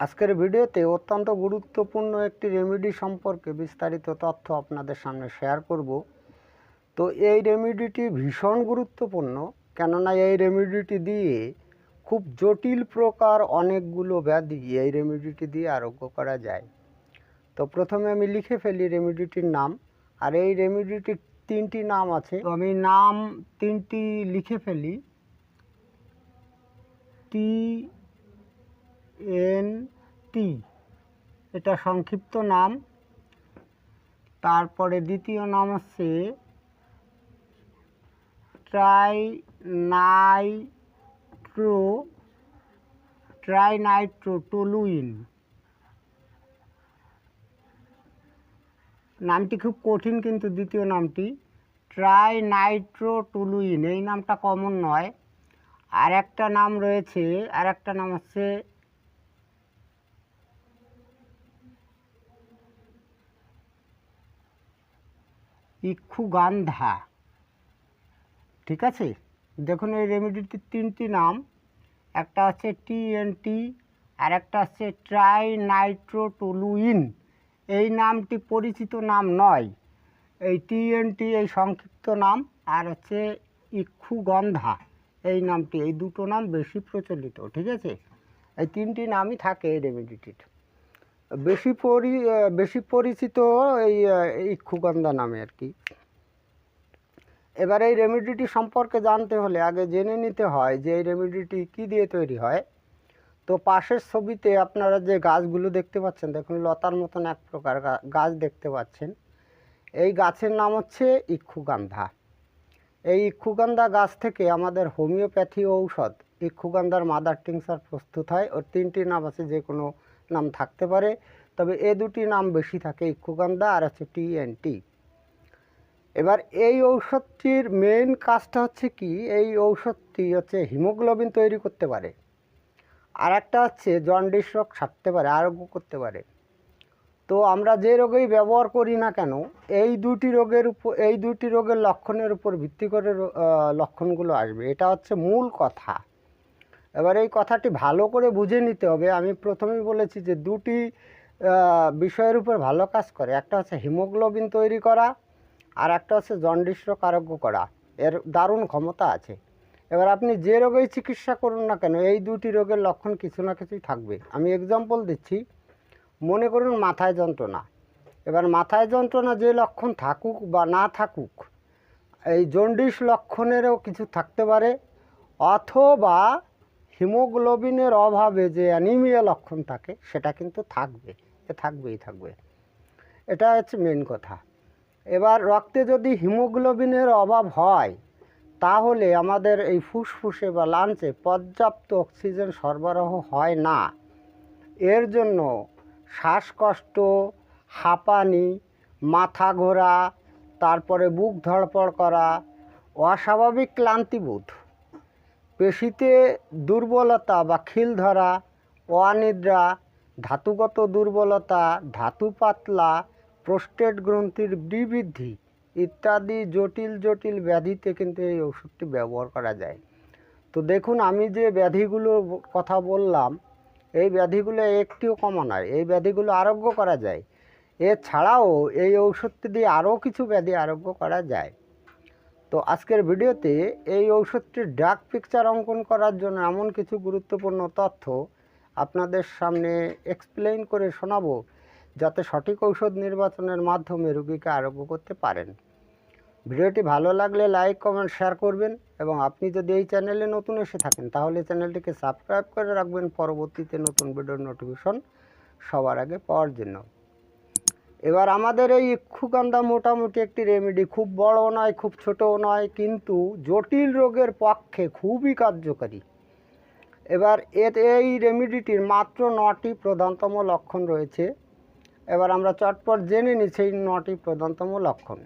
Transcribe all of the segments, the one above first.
আজকের ভিডিওতে অত্যন্ত গুরুত্বপূর্ণ একটি রেমেডি সম্পর্কে বিস্তারিত তথ্য আপনাদের সামনে শেয়ার করব। তো এই রেমেডিটি ভীষণ গুরুত্বপূর্ণ, কেননা এই রেমেডিটি দিয়ে খুব জটিল প্রকার অনেকগুলো ব্যাধি এই রেমেডিটি দিয়ে আরোগ্য করা যায়। তো প্রথমে আমি লিখে ফেলি রেমেডিটির নাম, আর এই রেমেডিটির তিনটি নাম আছে। তো আমি নাম তিনটি লিখে ফেলি। টি এন টি এটা সংক্ষিপ্ত নাম। তারপরে দ্বিতীয় নাম হচ্ছে ট্রাইনাইট্রো ট্রাইনাইট্রো টলুইন নামটি খুব কঠিন, কিন্তু দ্বিতীয় নামটি ট্রাইনাইট্রো টুলুইন এই নামটা কমন নয়। আর একটা নাম রয়েছে আর একটা নাম হচ্ছে ইক্ষুগান্ধা। ঠিক আছে? দেখুন এই রেমেডিটির তিনটি নাম। একটা হচ্ছে টিএনটি আর একটা হচ্ছে ট্রাইনাইট্রোটুলুইন এই নামটি পরিচিত নাম নয়। এই টিএনটি এই সংক্ষিপ্ত নাম আর হচ্ছে ইক্ষুগন্ধা। এই নামটি, এই দুটো নাম বেশি প্রচলিত, ঠিক আছে? এই তিনটি নামই থাকে এই রেমেডিটির বেশি পরি বেশি পরিচিত এই ইক্ষুগন্ধা নামে আর কি। এবার এই রেমেডিটি সম্পর্কে জানতে হলে আগে জেনে নিতে হয় যে এই রেমেডিটি কী দিয়ে তৈরি হয়। তো পাশের ছবিতে আপনারা যে গাছগুলো দেখতে পাচ্ছেন, দেখুন, লতার মতন এক প্রকার গাছ দেখতে পাচ্ছেন। এই গাছের নাম হচ্ছে ইক্ষুগান্ধা। এই ইক্ষুগান্ধা গাছ থেকে আমাদের হোমিওপ্যাথি ঔষধ, ইক্ষুগান্ধার মাদার টিংসার প্রস্তুত হয়। ওর তিনটি নাম আছে যে কোনো নাম থাকতে পারে, তবে এ দুটি নাম বেশি থাকে ইক্ষুগান্ধা আর হচ্ছে টি এবার এই ঔষধটির মেইন কাজটা হচ্ছে কি? এই ঔষধটি হচ্ছে হিমোগ্লোবিন তৈরি করতে পারে আর একটা হচ্ছে জন্ডিস রোগ সারতে পারে আরোগ্য করতে পারে। তো আমরা যে রোগেই ব্যবহার করি না কেন, এই দুটি রোগের উপর, এই দুটি রোগের লক্ষণের উপর ভিত্তি করে লক্ষণগুলো আসবে। এটা হচ্ছে মূল কথা। এবার এই কথাটি ভালো করে বুঝে নিতে হবে। আমি প্রথমেই বলেছি যে দুটি বিষয়ের উপর ভালো কাজ করে। একটা হচ্ছে হিমোগ্লোবিন তৈরি করা আর একটা হচ্ছে জন্ডিস রোগ আরোগ্য করা। এর দারুণ ক্ষমতা আছে। এবার আপনি যে রোগেই চিকিৎসা করুন না কেন, এই দুটি রোগের লক্ষণ কিছু না কিছুই থাকবে। আমি এক্সাম্পল দিচ্ছি। মনে করুন মাথায় যন্ত্রণা। এবার মাথায় যন্ত্রণা যে লক্ষণ থাকুক বা না থাকুক, এই জন্ডিস লক্ষণেরও কিছু থাকতে পারে। অথবা হিমোগ্লোবিনের অভাবে যে অ্যানিমিয়া লক্ষণ থাকে, সেটা কিন্তু থাকবে, এ থাকবেই থাকবে। এটা হচ্ছে মেন কথা। এবার রক্তে যদি হিমোগ্লোবিনের অভাব হয়, তাহলে আমাদের এই ফুসফুসে বা লাঞ্চে পর্যাপ্ত অক্সিজেন সরবরাহ হয় না। এর জন্য শ্বাসকষ্ট, হাঁপানি, মাথা ঘোরা, তারপরে বুক ধড়পড় করা, অস্বাভাবিক ক্লান্তিবোধ পেশিতে দুর্বলতা বা খিল ধরা অনিদ্রা, ধাতুগত দুর্বলতা, ধাতু পাতলা, প্রোস্টেট গ্রন্থির বিবৃদ্ধি ইত্যাদি জটিল জটিল ব্যাধিতে কিন্তু এই ওষুধটি ব্যবহার করা যায়। তো দেখুন, আমি যে ব্যাধিগুলোর কথা বললাম, এই ব্যাধিগুলো একটিও কমা নয়, এই ব্যাধিগুলো আরোগ্য করা যায়। এছাড়াও এই ঔষধটি দিয়ে আরও কিছু ব্যাধি আরোগ্য করা যায়। তো আজকের ভিডিওতে এই ঔষধটির ডাক পিকচার অঙ্কন করার জন্য এমন কিছু গুরুত্বপূর্ণ তথ্য আপনাদের সামনে এক্সপ্লেইন করে শোনাবো, যাতে সঠিক ঔষধ নির্বাচনের মাধ্যমে রোগীকে আরোগ্য করতে পারেন। ভিডিওটি ভালো লাগলে লাইক কমেন্ট শেয়ার করবেন এবং আপনি যদি এই চ্যানেলে নতুন এসে থাকেন, তাহলে চ্যানেলটিকে সাবস্ক্রাইব করে রাখবেন। পরবর্তীতে নতুন ভিডিওর নোটিফিকেশন সবার আগে পাওয়ার জন্য। এবার আমাদের এই ইক্ষুকান্দা মোটামুটি একটি রেমেডি খুব বড় নয়, খুব ছোটও নয়, কিন্তু জটিল রোগের পক্ষে খুবই কার্যকারী। এবার এর এই রেমেডিটির মাত্র নটি প্রধানতম লক্ষণ রয়েছে। এবার আমরা চটপট জেনে নিই সেই নটি প্রধানতম লক্ষণ।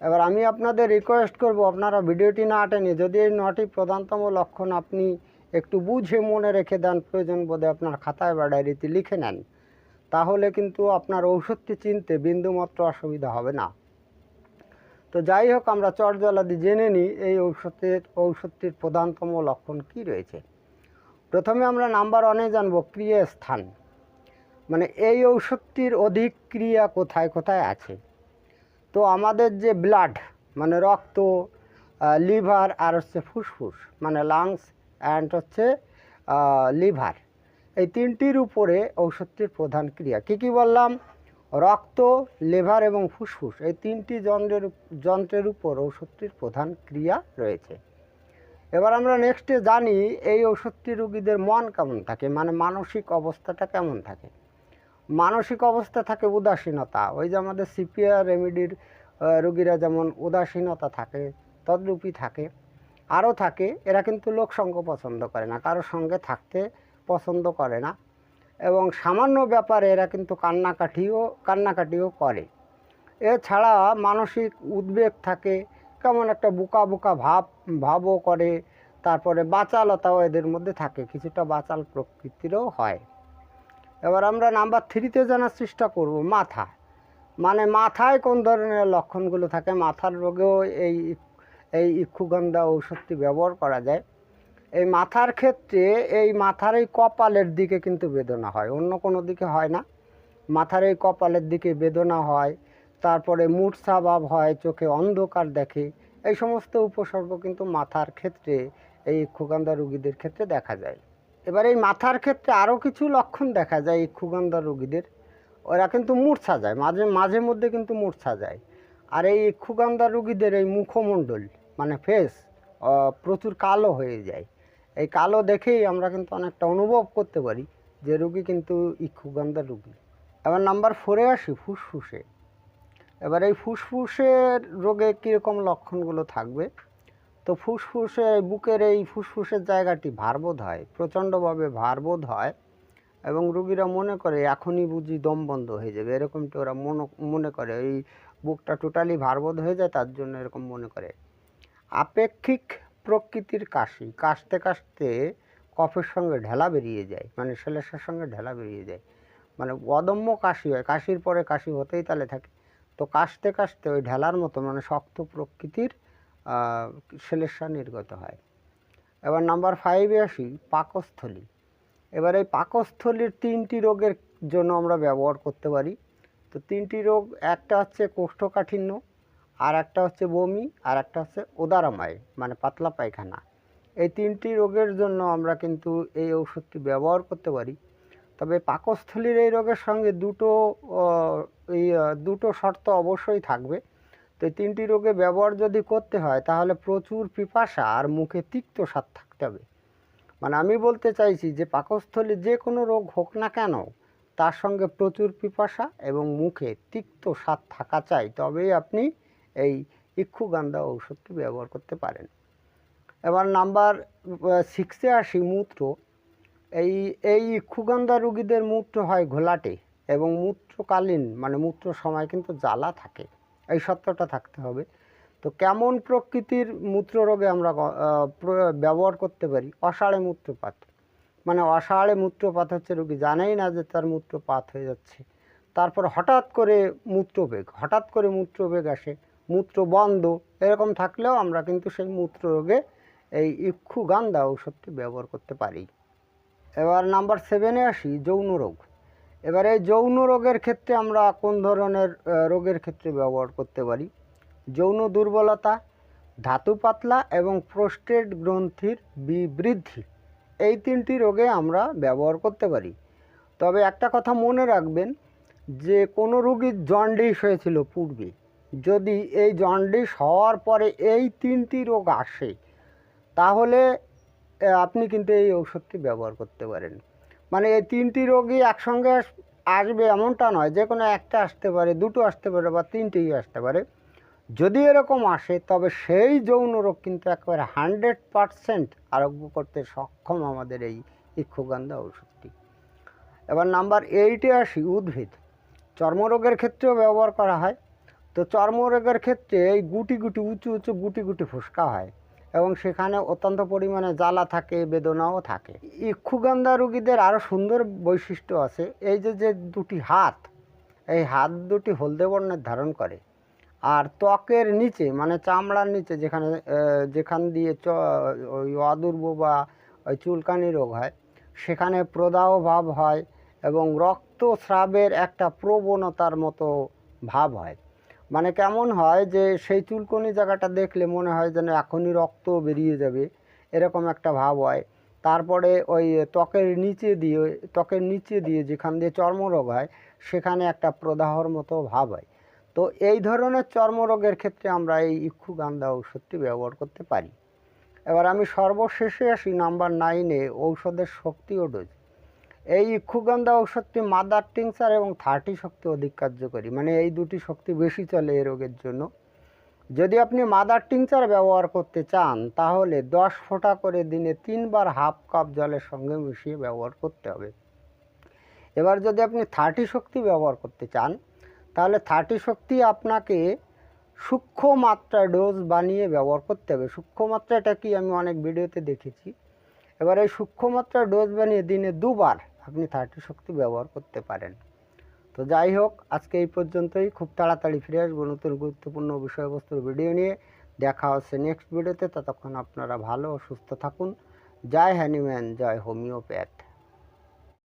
এবার আমি আপনাদের রিকোয়েস্ট করব, আপনারা ভিডিওটি না টেনে যদি এই নটি প্রধানতম লক্ষণ আপনি একটু বুঝে মনে রেখে দেন, প্রয়োজন বোধে আপনার খাতায় বা ডায়েরিতে লিখে নেন। তাহলে কিন্তু আপনার ঔষধটি চিনতে বিন্দুমাত্র অসুবিধা হবে না। তো যাই হোক, আমরা চটজলাদি জেনে নিই এই ঔষধের, ঔষধটির প্রধানতম লক্ষণ কি রয়েছে। প্রথমে আমরা নাম্বার ওয়ানে জানব ক্রিয়া স্থান মানে এই ঔষধটির অধিক ক্রিয়া কোথায় কোথায় আছে? তো আমাদের যে ব্লাড মানে রক্ত লিভার আর হচ্ছে ফুসফুস মানে লাংস অ্যান্ড হচ্ছে লিভার এই তিনটির উপরে ঔষধটির প্রধান ক্রিয়া। কী কী বললাম? রক্ত, লেভার এবং ফুসফুস। এই তিনটি যন্ত্রের যন্ত্রের উপর ঔষধটির প্রধান ক্রিয়া রয়েছে। এবার আমরা নেক্সটে জানি এই ওষুধটি রুগীদের মন কেমন থাকে মানে মানসিক অবস্থাটা কেমন থাকে। মানসিক অবস্থা থাকে উদাসীনতা। ওই যে আমাদের সিপিআর রেমিডির রুগীরা যেমন উদাসীনতা থাকে তদ্রূপই থাকে, আরও থাকে, এরা কিন্তু লোকসঙ্গ পছন্দ করে না। কারোর সঙ্গে থাকতে পছন্দ করে না। এবং সামান্য ব্যাপারে এরা কিন্তু কান্নাকাটিও কান্নাকাটিও করে। এছাড়া মানসিক উদ্বেগ থাকে, কেমন একটা বোকা বোকা ভাব, ভাবও করে, তারপরে বাচালতাও এদের মধ্যে থাকে, কিছুটা বাচাল প্রকৃতিরও হয়। এবার আমরা নাম্বার থ্রিতে জানার চেষ্টা করব, মাথা। মানে মাথায় কোন ধরনের লক্ষণগুলো থাকে? মাথার রোগেও এই এই ইক্ষুগন্ধা ঔষধটি ব্যবহার করা যায়। এই মাথার ক্ষেত্রে এই মাথার এই কপালের দিকে কিন্তু বেদনা হয়, অন্য কোনো দিকে হয় না। মাথার এই কপালের দিকে বেদনা হয়, তারপরে মূর্ছা ভাব হয়, চোখে অন্ধকার দেখে, এই সমস্ত উপসর্গ কিন্তু মাথার ক্ষেত্রে, এই ইক্ষুগন্ধা রোগীদের ক্ষেত্রে দেখা যায়। এবার এই মাথার ক্ষেত্রে আরও কিছু লক্ষণ দেখা যায় ইক্ষুগন্ধা রোগীদের। ওরা কিন্তু মূর্ছা যায় মাঝে মাঝে মধ্যে কিন্তু মূর্ছা যায় আর এই ইক্ষুগন্ধা রোগীদের এই মুখমণ্ডল মানে ফেস প্রচুর কালো হয়ে যায়। এই কালো দেখেই আমরা কিন্তু অনেকটা অনুভব করতে পারি যে রুগী কিন্তু ইক্ষুগন্ধা রুগী। এবার নাম্বার ফোরে আসি, ফুসফুসে। এবার এই ফুসফুসের রোগে কীরকম লক্ষণগুলো থাকবে? তো ফুসফুসে, বুকের এই ফুসফুসের জায়গাটি ভারবোধ হয় প্রচণ্ডভাবে ভারবোধ হয় এবং রুগীরা মনে করে এখনই বুঝি দম বন্ধ হয়ে যাবে। এরকমটি ওরা মনে মনে করে, এই বুকটা টোটালি ভারবোধ হয়ে যায়, তার জন্য এরকম মনে করে। আপেক্ষিক প্রকৃতির কাশি। কাশতে কাশতে কফের সঙ্গে ঢেলা বেরিয়ে যায় মানে সেলেসার সঙ্গে ঢেলা বেরিয়ে যায়। মানে অদম্য কাশি হয়, কাশির পরে কাশি হতেই তালে থাকে। তো কাশতে কাশতে ওই ঢেলার মতো মানে শক্ত প্রকৃতির সেলেসা নির্গত হয়। এবার নাম্বার ফাইভে আসি, পাকস্থলী। এবার এই পাকস্থলীর তিনটি রোগের জন্য আমরা ব্যবহার করতে পারি। তো তিনটি রোগ, একটা হচ্ছে কোষ্ঠকাঠিন্য আর একটা হচ্ছে বমি আর একটা হচ্ছে উদারামায় মানে পাতলা পায়খানা। এই তিনটি রোগের জন্য আমরা কিন্তু এই ওষুধটি ব্যবহার করতে পারি। তবে পাকস্থলীর এই রোগের সঙ্গে দুটো এই দুটো শর্ত অবশ্যই থাকবে। তো এই তিনটি রোগে ব্যবহার যদি করতে হয়, তাহলে প্রচুর পিপাসা আর মুখে তিক্ত স্বাদ থাকতে হবে। মানে আমি বলতে চাইছি যে, পাকস্থলী যে কোনো রোগ হোক না কেন, তার সঙ্গে প্রচুর পিপাসা এবং মুখে তিক্ত স্বাদ থাকা চাই। তবেই আপনি এই ইক্ষুগান্ধা ঔষধটি ব্যবহার করতে পারেন। এবার নাম্বার সিক্সে আসি মূত্র। এই এই ইক্ষুগন্ধা রুগীদের মূত্র হয় ঘোলাটে এবং মূত্রকালীন মানে মূত্র সময় কিন্তু জ্বালা থাকে। এই সত্যটা থাকতে হবে। তো কেমন প্রকৃতির মূত্র রোগে আমরা ব্যবহার করতে পারি? অষাঢ়ে মূত্রপাত। মানে অষাঢ়ে মূত্রপাত হচ্ছে রুগী জানেই না যে তার মূত্রপাত হয়ে যাচ্ছে। তারপর হঠাৎ করে মূত্রবেগ, হঠাৎ করে মূত্রবেগ আসে। মূত্র বন্ধ এরকম থাকলেও আমরা কিন্তু সেই মূত্র রোগে এই ইক্ষুগান্ধা ঔষধটি ব্যবহার করতে পারি। এবার নাম্বার সেভেনে আসি, যৌন রোগ। এবার এই যৌন রোগের ক্ষেত্রে আমরা কোন ধরনের রোগের ক্ষেত্রে ব্যবহার করতে পারি? যৌন দুর্বলতা, ধাতু পাতলা এবং প্রোস্টেট গ্রন্থির বিবৃদ্ধি, এই তিনটি রোগে আমরা ব্যবহার করতে পারি। তবে একটা কথা মনে রাখবেন, যে কোনো রোগীর জন্ডিস হয়েছিল পূর্বে যদি এই জন্ডিস হওয়ার পরে এই তিনটি রোগ আসে, তাহলে আপনি কিন্তু এই ঔষধটি ব্যবহার করতে পারেন। মানে এই তিনটি রোগই একসঙ্গে আসবে এমনটা নয়, যে কোনো একটা আসতে পারে, দুটো আসতে পারে বা তিনটেই আসতে পারে। যদি এরকম আসে, তবে সেই যৌন রোগ কিন্তু একেবারে হান্ড্রেড পারসেন্ট আরোগ্য করতে সক্ষম আমাদের এই ইক্ষুগন্ধা ঔষধটি। এবার নাম্বার এইটে আসি, উদ্ভিদ। চর্মরোগের ক্ষেত্রেও ব্যবহার করা হয়। তো চর্মরোগের ক্ষেত্রে এই গুটি গুটি, উঁচু উঁচু গুটি গুটি ফুসকা হয় এবং সেখানে অত্যন্ত পরিমাণে জ্বালা থাকে, বেদনাও থাকে। ইক্ষুগন্ধা রোগীদের আরও সুন্দর বৈশিষ্ট্য আছে। এই যে যে দুটি হাত, এই হাত দুটি হলদে বর্ণের ধারণ করে। আর ত্বকের নিচে মানে চামড়ার নিচে যেখানে যেখান দিয়ে চ, ওই অদূর্ব বা ওই চুলকানি রোগ হয়, সেখানে প্রদাহ ভাব হয় এবং রক্তস্রাবের একটা প্রবণতার মতো ভাব হয়। মানে কেমন হয় যে সেই চুলকনি জায়গাটা দেখলে মনে হয় যেন এখনই রক্ত বেরিয়ে যাবে, এরকম একটা ভাব হয়। তারপরে ওই ত্বকের নিচে দিয়ে, ত্বকের নিচে দিয়ে যেখান দিয়ে চর্মরোগ হয়, সেখানে একটা প্রদাহর মতো ভাব হয়। তো এই ধরনের চর্মরোগের ক্ষেত্রে আমরা এই ইক্ষুগান্ধা ঔষধটি ব্যবহার করতে পারি। এবার আমি সর্বশেষে আসি নাম্বার নাইনে, ঔষধের শক্তি ও ডোজ এই ইক্ষুগন্ধা ঔষধটি মাদার টিংচার এবং থার্টি শক্তি অধিক কার্যকরী। মানে এই দুটি শক্তি বেশি চলে এই রোগের জন্য। যদি আপনি মাদার টিংচার ব্যবহার করতে চান, তাহলে দশ ফোঁটা করে দিনে তিনবার হাফ কাপ জলের সঙ্গে মিশিয়ে ব্যবহার করতে হবে। এবার যদি আপনি থার্টি শক্তি ব্যবহার করতে চান, তাহলে থার্টি শক্তি আপনাকে সূক্ষ্ম মাত্রা ডোজ বানিয়ে ব্যবহার করতে হবে। সূক্ষ্ম মাত্রাটা কি আমি অনেক ভিডিওতে দেখেছি। এবার এই সূক্ষ্ম মাত্রা ডোজ বানিয়ে দিনে দুবার আপনি থার্টি শক্তি ব্যবহার করতে পারেন। তো যাই হোক, আজকে এই পর্যন্তই। খুব তাড়াতাড়ি ফিরে আসব নতুন গুরুত্বপূর্ণ বিষয়বস্তুর ভিডিও নিয়ে। দেখা হচ্ছে নেক্সট ভিডিওতে ততক্ষণ আপনারা ভালো ও সুস্থ থাকুন। জয় হ্যানিম্যান জয় হোমিওপ্যাথ।